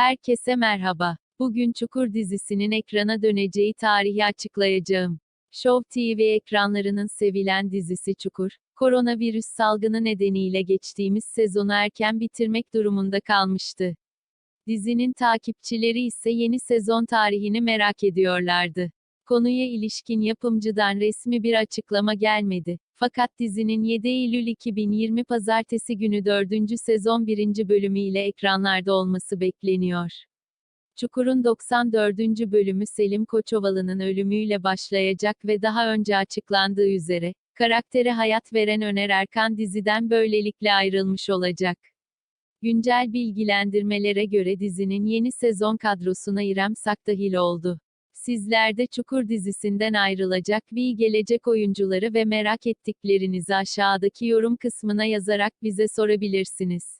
Herkese merhaba. Bugün Çukur dizisinin ekrana döneceği tarihi açıklayacağım. Show TV ekranlarının sevilen dizisi Çukur, koronavirüs salgını nedeniyle geçtiğimiz sezonu erken bitirmek durumunda kalmıştı. Dizinin takipçileri ise yeni sezon tarihini merak ediyorlardı. Konuya ilişkin yapımcıdan resmi bir açıklama gelmedi. Fakat dizinin 7 Eylül 2020 Pazartesi günü 4. sezon 1. bölümüyle ekranlarda olması bekleniyor. Çukur'un 94. bölümü Selim Koçovalı'nın ölümüyle başlayacak ve daha önce açıklandığı üzere, karaktere hayat veren Öner Erkan diziden böylelikle ayrılmış olacak. Güncel bilgilendirmelere göre dizinin yeni sezon kadrosuna İrem Sak dahil oldu. Sizler de Çukur dizisinden ayrılacak ve gelecek oyuncuları ve merak ettiklerinizi aşağıdaki yorum kısmına yazarak bize sorabilirsiniz.